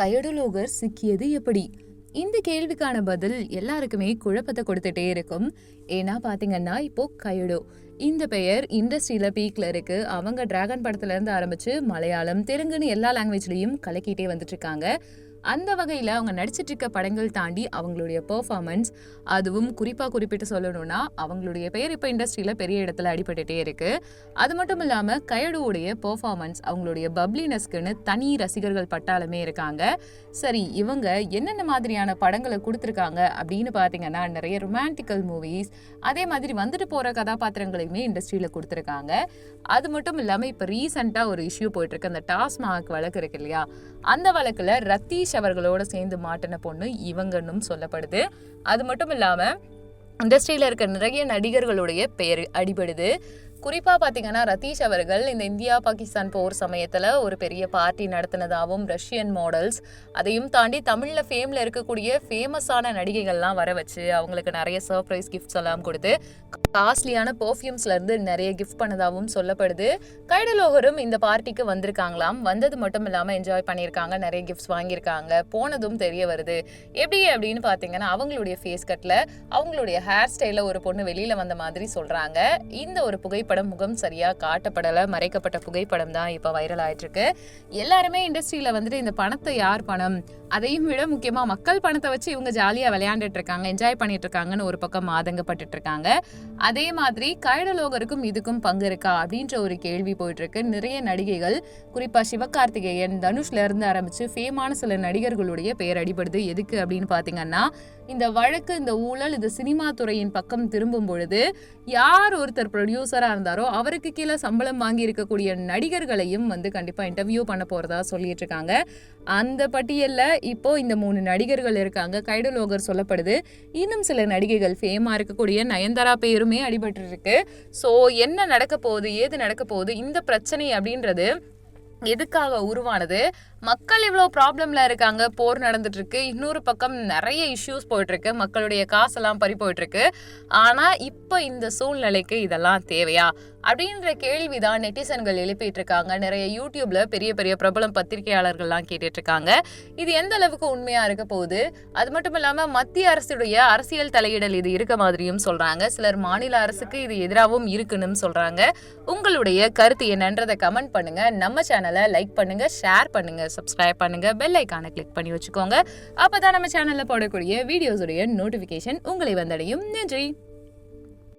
கயடுலோகர் சிக்கியது எப்படி? இந்த கேள்விக்கான பதில் எல்லாருக்குமே குழப்பத்தை கொடுத்துட்டே இருக்கும். ஏன்னா பாத்தீங்கன்னா இப்போ கயடோ. இந்த பெயர் இண்டஸ்ட்ரியில பீக்ல இருக்கு. அவங்க டிராகன் படத்துல இருந்து ஆரம்பிச்சு மலையாளம் தெலுங்குன்னு எல்லா லாங்குவேஜ்லயும் கலக்கிட்டே வந்துட்டு இருக்காங்க. அந்த வகையில் அவங்க நடிச்சிட்டு இருக்க படங்கள் தாண்டி அவங்களுடைய பெர்ஃபார்மன்ஸ் அதுவும் குறிப்பாக குறிப்பிட்டு சொல்லணும்னா அவங்களுடைய பெயர் இப்போ இண்டஸ்ட்ரியில் பெரிய இடத்துல அடிபட்டுட்டே இருக்கு. அது மட்டும் இல்லாமல் கயடுவுடைய பெர்ஃபார்மன்ஸ் அவங்களுடைய பப்ளினஸ்க்குன்னு தனி ரசிகர்கள் பட்டாலுமே இருக்காங்க. சரி இவங்க என்னென்ன மாதிரியான படங்களை கொடுத்துருக்காங்க அப்படின்னு பார்த்தீங்கன்னா நிறைய ரொமான்டிக்கல் மூவிஸ் அதே மாதிரி வந்துட்டு போகிற கதாபாத்திரங்களையுமே இண்டஸ்ட்ரியில் கொடுத்துருக்காங்க. அது மட்டும் இல்லாமல் இப்போ ரீசெண்டாக ஒரு இஷ்யூ போயிட்டுருக்கு அந்த டாஸ்மாக் வழக்கு இருக்கு இல்லையா? அந்த வழக்கில் ரத்தீஷ் அவர்களோட சேர்ந்து மாட்டின பொண்ணு இவங்கன்னும் சொல்லப்படுது. அது மட்டும் இல்லாமல் இண்டஸ்ட்ரியில் இருக்க நிறைய நடிகர்களுடைய பெயர் அடிபடுது. குறிப்பாக பார்த்தீங்கன்னா ரதீஷ் அவர்கள் இந்த இந்தியா பாகிஸ்தான் போர் சமயத்தில் ஒரு பெரிய பார்ட்டி நடத்தினதாகவும் ரஷ்யன் மாடல்ஸ் அதையும் தாண்டி தமிழில் ஃபேமில் இருக்கக்கூடிய ஃபேமஸான நடிகைகள்லாம் வர வச்சு அவங்களுக்கு நிறைய சர்ப்ரைஸ் கிஃப்ட்ஸ் எல்லாம் கொடுத்து காஸ்ட்லியான பர்ஃப்யூம்ஸ்லேருந்து நிறைய கிஃப்ட் பண்ணதாகவும் சொல்லப்படுது. கைடலோகரும் இந்த பார்ட்டிக்கு வந்திருக்காங்களாம். வந்தது மட்டும் இல்லாமல் என்ஜாய் பண்ணியிருக்காங்க நிறைய கிஃப்ட்ஸ் வாங்கியிருக்காங்க. போனதும் தெரிய வருது. எப்படி அப்படின்னு பார்த்தீங்கன்னா அவங்களுடைய ஃபேஸ் கட்டில் அவங்களுடைய ஹேர் ஸ்டைலில் ஒரு பொண்ணு வெளியில் வந்த மாதிரி சொல்கிறாங்க இந்த ஒரு புகை புகைப்படம் முகம் சரியாக காட்டப்படலை மறைக்கப்பட்ட புகைப்படம் தான் இப்போ வைரல் ஆயிட்டுருக்கு. எல்லாருமே இண்டஸ்ட்ரியில் வந்துட்டு இந்த பணத்தை யார் பணம்? அதையும் விட முக்கியமாக மக்கள் பணத்தை வச்சு இவங்க ஜாலியாக விளையாண்டுட்டு இருக்காங்க என்ஜாய் பண்ணிட்டு இருக்காங்கன்னு ஒரு பக்கம் ஆதங்கப்பட்டு இருக்காங்க. அதே மாதிரி கைடலோகருக்கும் இதுக்கும் பங்கு இருக்கா அப்படின்ற ஒரு கேள்வி போயிட்டு இருக்கு நிறைய நடிகைகள் குறிப்பாக சிவகார்த்திகேயன் தனுஷ்ல இருந்து ஆரம்பிச்சு ஃபேமான சில நடிகர்களுடைய பெயர் அடிபடுது. எதுக்கு அப்படின்னு பார்த்தீங்கன்னா இந்த வழக்கு இந்த ஊழல் இது சினிமா துறையின் பக்கம் திரும்பும் பொழுது யார் ஒருத்தர் ப்ரொடியூசராக இருந்தாரோ அவருக்கு கீழே சம்பளம் வாங்கி இருக்கக்கூடிய நடிகர்களையும் வந்து கண்டிப்பாக இன்டர்வியூ பண்ண போகிறதா சொல்லிட்டு இருக்காங்க அந்த பட்டியலில் இப்போ இந்த மூணு நடிகர்கள் இருக்காங்க. கைடலோகர் சொல்லப்படுது. இன்னும் சில நடிகைகள் ஃபேமாக இருக்கக்கூடிய நயன்தாரா பேருமே அடிபட்டு இருக்கு ஸோ என்ன நடக்க போகுது ஏது நடக்க போகுது இந்த பிரச்சனை அப்படின்றது எதுக்காக உருவானது? மக்கள் இவ்வளோ ப்ராப்ளம்ல இருக்காங்க. போர் நடந்துட்டு இருக்கு இன்னொரு பக்கம் நிறைய இஷ்யூஸ் போயிட்டுருக்கு. மக்களுடைய காசெல்லாம் பறி போயிட்டுருக்கு. ஆனால் இப்போ இந்த சூழ்நிலைக்கு இதெல்லாம் தேவையா? அப்படின்ற கேள்விதான் நெட்டிசன்கள் எழுப்பிட்டு இருக்காங்க நிறைய யூடியூப்ல பெரிய பெரிய பிரபலம் பத்திரிகையாளர்கள்லாம் கேட்டுட்டு இருக்காங்க இது எந்த அளவுக்கு உண்மையா இருக்க போகுது? அது மட்டும் இல்லாமல் மத்திய அரசுடைய அரசியல் தலையிடல் இது இருக்க மாதிரியும் சொல்றாங்க. சிலர் மாநில அரசுக்கு இது எதிராகவும் இருக்குன்னு சொல்றாங்க. உங்களுடைய கருத்து என்னன்றதை கமெண்ட் பண்ணுங்க. நம்ம சேனல் லைக் பண்ணுங்க ஷேர் பண்ணுங்க சப்ஸ்கிரைப் பண்ணுங்க பெல் ஐக்கானை கிளிக் பண்ணி வச்சுக்கோங்க. அப்போதான் நம்ம சேனல்ல போடக்கூடிய வீடியோஸுடைய நோட்டிபிகேஷன் உங்களை வந்தடையும். நன்றி.